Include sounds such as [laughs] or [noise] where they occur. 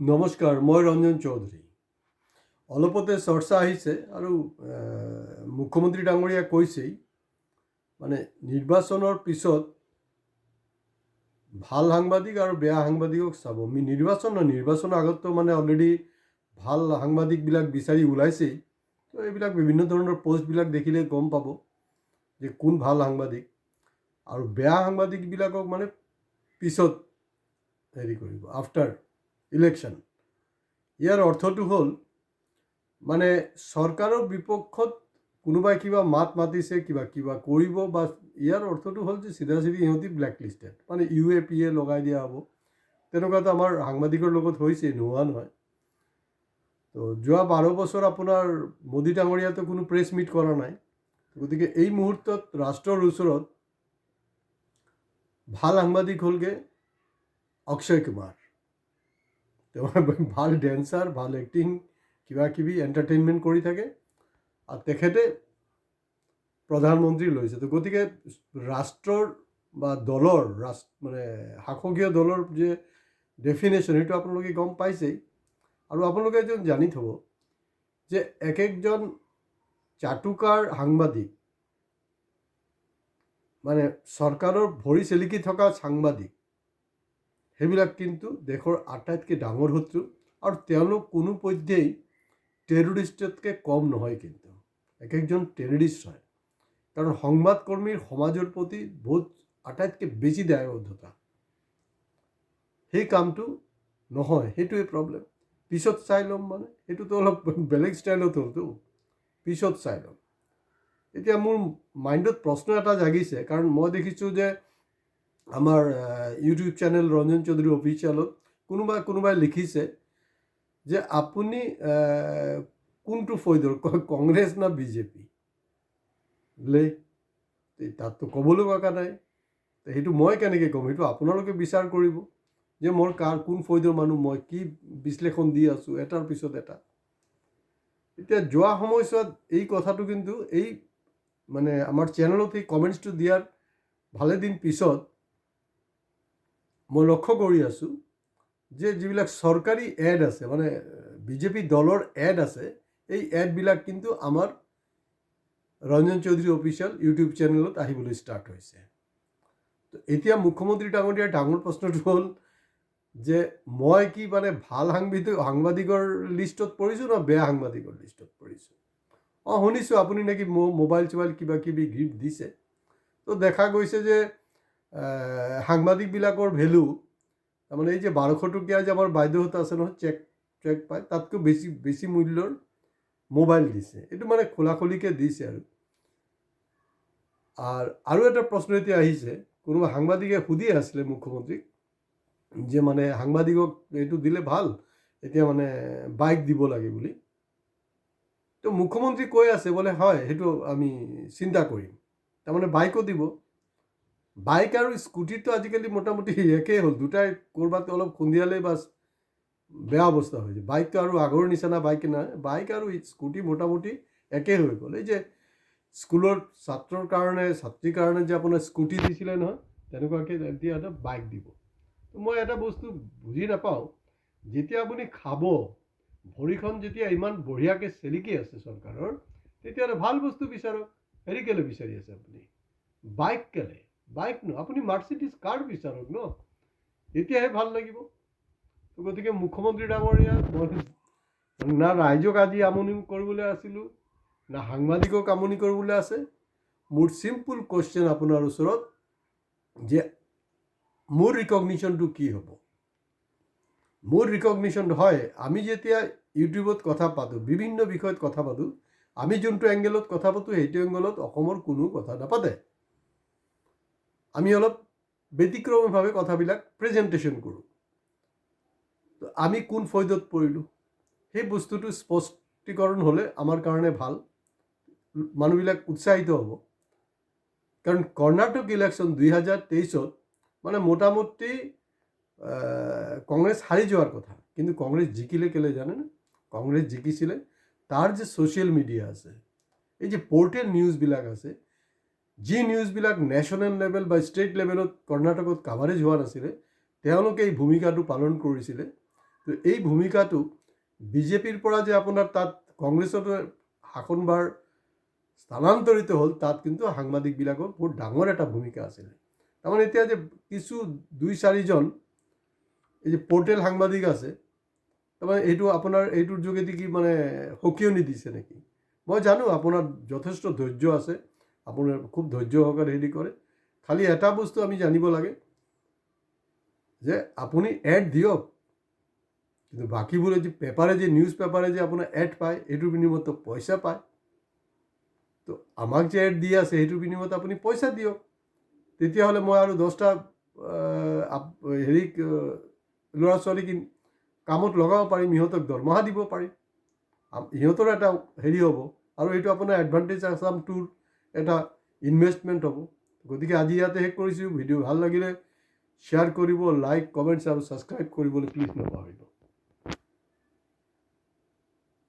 নমস্কাৰ মই ৰঞ্জন চৌধুৰী অলপতে চৰ্চা আহিছে আৰু মুখ্যমন্ত্ৰী ডাঙৰীয়াই কৈছেই মানে নিৰ্বাচনৰ পিছত ভালো সাংবাদিক আৰু বেয়া সাংবাদিকক চাব। নিৰ্বাচন নহয়, নিৰ্বাচনৰ আগততো মানে অলৰেডি ভালো সাংবাদিকবিলাক বিচাৰি ওলাইছেই। তো এইবিলাক বিভিন্ন ধৰণৰ পষ্টবিলাক দেখিলে গম পাব যে কোন ভালো সাংবাদিক। আৰু বেয়া সাংবাদিকবিলাকক মানে পিছত হেৰি কৰিব আফটাৰ ইলেকশ্যন ইয়াৰ অৰ্থটো হ'ল মানে চৰকাৰৰ বিপক্ষত কোনোবাই কিবা মাত মাতিছে, কিবা কিবা কৰিব, বা ইয়াৰ অৰ্থটো হ'ল যে চিধা চিধি সিহঁতি ব্লেক লিষ্টেড মানে ইউ এ পি এ লগাই দিয়া হ'ব। তেনেকুৱাতো আমাৰ সাংবাদিকৰ লগত হৈছে, নোহোৱা নহয়। তো যোৱা বাৰ বছৰ আপোনাৰ মোদী ডাঙৰীয়াতো কোনো প্ৰেছ মিট কৰা নাই। গতিকে এই মুহূৰ্তত ৰাষ্ট্ৰৰ ওচৰত ভালো সাংবাদিক হ'লগৈ অক্ষয় কুমাৰ। তেওঁ ভালো ডেন্সাৰ ভালো এক্টিং কিবা কিবি এণ্টাৰটেইনমেণ্ট কৰি থাকে। আৰু তেখেতে প্ৰধানমন্ত্ৰী লৈছে। তো গতিকে ৰাষ্ট্ৰৰ বা দলৰ, ৰাষ্ট মানে শাসকীয় দলৰ যে ডেফিনেশ্যন সেইটো আপোনালোকে গম পাইছেই। আৰু আপোনালোকে এজন জানি থ'ব যে এক একজন চাটুকাৰ সাংবাদিক মানে চৰকাৰৰ ভৰি চেলিকি থকা সাংবাদিক সেইবিলাক কিন্তু দেশৰ আটাইতকৈ ডাঙৰ শত্ৰু আৰু তেওঁলোক কোনো পধ্যেই টেৰৰিষ্টতকৈ কম নহয় কিন্তু। এক একজন টেৰৰিষ্ট হয়। কাৰণ সংবাদকৰ্মীৰ সমাজৰ প্ৰতি বহুত আটাইতকৈ বেছি দায়বদ্ধতা। সেই কামটো নহয়, সেইটোৱে প্ৰব্লেম পিছত চাই ল'ম মানে সেইটোতো অলপ বেলেগ ষ্টাইলত হ'লতো। পিছত চাই ল'ম। এতিয়া মোৰ মাইণ্ডত প্ৰশ্ন এটা জাগিছে, কাৰণ মই দেখিছোঁ যে আমাৰ ইউটিউব চেনেল ৰঞ্জন চৌধুৰী অফিচিয়েলত কোনোবাই কোনোবাই লিখিছে যে আপুনি কোনটো ফৈদৰ কংগ্ৰেছ না বিজেপি? তে- তাততো ক'বলৈ লগা নাই। সেইটো মই কেনেকৈ ক'ম? সেইটো আপোনালোকে বিচাৰ কৰিব যে মোৰ কাৰ, কোন ফৈদৰ মানুহ, মই কি বিশ্লেষণ দি আছোঁ, এটাৰ পিছত এটা। এতিয়া যোৱা সময়ছোৱাত এই কথাটো কিন্তু এই মানে আমাৰ চেনেলত এই কমেণ্টছটো দিয়াৰ ভালেদিন পিছত মই লক্ষ্য কৰি আছোঁ যে যিবিলাক চৰকাৰী এড আছে মানে বিজেপি দলৰ এড আছে, এই এডবিলাক কিন্তু আমাৰ ৰঞ্জন চৌধুৰী অফিচিয়েল ইউটিউব চেনেলত আহিবলৈ ষ্টাৰ্ট হৈছে। তো এতিয়া মুখ্যমন্ত্ৰী ডাঙৰীয়াৰ ডাঙৰ প্ৰশ্নটো হ'ল যে মই কি মানে ভালো সাংবাদিক, সাংবাদিকৰ লিষ্টত পৰিছোঁ না বেয়া সাংবাদিকৰ লিষ্টত পৰিছোঁ? অঁ, শুনিছোঁ, আপুনি নেকি মোবাইল চোবাইল কিবা কিবি গিফ্ট দিছে। তো দেখা গৈছে যে সাংবাদিকবিলাকৰ ভেলু, তাৰমানে এই যে বাৰশ টকীয়া যে আমাৰ বাইদেউহঁত আছে নহয় চেক চেক পায়, তাতকৈ বেছি বেছি মূল্যৰ মোবাইল দিছে। এইটো মানে খোলা খুলিকৈ দিছে আৰু। আৰু আৰু এটা প্ৰশ্ন এতিয়া আহিছে, কোনোবা সাংবাদিকে সুধি আছিলে মুখ্যমন্ত্ৰীক, যে মানে সাংবাদিকক এইটো দিলে ভালো, এতিয়া মানে বাইক দিব লাগে বুলি। তো মুখ্যমন্ত্ৰী কৈ আছে বোলে, হয়, সেইটো আমি চিন্তা কৰিম। তাৰমানে বাইকো দিব। বাইক আৰু স্কুটিটো আজিকালি মোটামুটি একেই হ'ল। দুটাই ক'ৰবাত অলপ খুন্দিয়ালেই বাছ, বেয়া অৱস্থা হৈছে বাইকটো আৰু আগৰ নিচিনা বাইক নাই। বাইক আৰু স্কুটি মোটামুটি একেই হৈ গ'ল। এই যে স্কুলৰ ছাত্ৰৰ কাৰণে, ছাত্ৰীৰ কাৰণে যে আপোনাৰ স্কুটি দিছিলে নহয়, তেনেকুৱাকৈ এতিয়া এটা বাইক দিব। মই এটা বস্তু বুজি নাপাওঁ, যেতিয়া আপুনি খাব, ভৰিখন যেতিয়া ইমান বঢ়িয়াকৈ চেলিকি আছে চৰকাৰৰ, তেতিয়াহ'লে ভালো বস্তু বিচাৰক। হেৰি কেলৈ বিচাৰি আছে আপুনি? বাইক কেলে? বাইক ন আপুনি মাৰ্চিডিজ কাৰ বিচাৰক ন? তেতিয়াহে ভালো লাগিব। গতিকে মুখ্যমন্ত্ৰী ডাঙৰীয়া, মই [laughs] না ৰাইজক আজি আমনি কৰিবলৈ আছিলোঁ, না সাংবাদিকক আমনি কৰিবলৈ আছে। মোৰ চিম্পুল কুৱেশ্যন আপোনাৰ ওচৰত, যে মোৰ ৰিকগনিশ্যনটো কি হ'ব? মোৰ ৰিকগনিশ্যন হয়, আমি যেতিয়া ইউটিউবত কথা পাতোঁ, বিভিন্ন বিষয়ত কথা পাতোঁ, আমি যোনটো এংগেলত কথা পাতোঁ, সেইটো এংগেলত অসমৰ কোনো কথা নাপাতে। আমি অলপ ব্যতিক্ৰমীভাৱে কথাবিলাক প্ৰেজেণ্টেশ্যন কৰোঁ। আমি কোন ফৈদত পৰিলোঁ? সেই বস্তুটো স্পষ্টীকৰণ হ'লে আমাৰ কাৰণে ভালো। মানুহবিলাক উৎসাহিত হ'ব। কাৰণ কৰ্ণাটক ইলেকশ্যন দুই হাজাৰ তেইছত মানে মোটামুটি কংগ্ৰেছ হাৰি যোৱাৰ কথা। কিন্তু কংগ্ৰেছ জিকিলে কেলে জানেনে? কংগ্ৰেছ জিকিছিলে। তাৰ যে ছ'চিয়েল মিডিয়া আছে, এই যে পৰ্টেল নিউজবিলাক আছে যি নিউজবিলাক নেশ্যনেল লেভেল বা ষ্টেট লেভেলত কৰ্ণাটকত কাভাৰেজ হোৱা নাছিলে, তেওঁলোকে এই ভূমিকাটো পালন কৰিছিলে। তো এই ভূমিকাটো বিজেপিৰ পৰা যে আপোনাৰ তাত কংগ্ৰেছত শাসনভাৰ স্থানান্তৰিত হ'ল, তাত কিন্তু সাংবাদিকবিলাকৰ বহুত ডাঙৰ এটা ভূমিকা আছিলে। তাৰমানে এতিয়া যে কিছু দুই চাৰিজন এই যে পৰ্টেল সাংবাদিক আছে, তাৰমানে এইটো আপোনাৰ, এইটোৰ যোগেদি কি মানে সকিয়নি দিছে নেকি? মই জানো আপোনাৰ যথেষ্ট ধৈৰ্য আছে। আপোনাৰ খুব ধৈৰ্য সহকাৰে হেৰি কৰে খালি এটা বস্তু আমি জানিব লাগে যে আপুনি এড দিয়ক। কিন্তু বাকীবোৰে যে পেপাৰে যে নিউজ পেপাৰে যে আপোনাৰ এড পায় এইটোৰ বিনিময়ত পইচা পায়। তো আমাক যে এড দি আছে সেইটোৰ বিনিময়ত আপুনি পইচা দিয়ক। তেতিয়াহ'লে মই আৰু দহটা হেৰিক ল'ৰা ছোৱালীক কামত লগাব পাৰিম ইহঁতক দৰমহা দিব পাৰিম। ইহঁতৰ এটা হেৰি হ'ব। আৰু এইটো আপোনাৰ এডভান্টেজ আছাম টুৰ এটা ইনভেষ্টমেণ্ট হ'ব। গতিকে আজি ইয়াতে শেষ কৰিছোঁ। ভিডিঅ' ভালো লাগিলে শ্বেয়াৰ কৰিব লাইক কমেণ্টছ আৰু ছাবস্ক্ৰাইব কৰিবলৈ প্লিজ নাপাহৰিব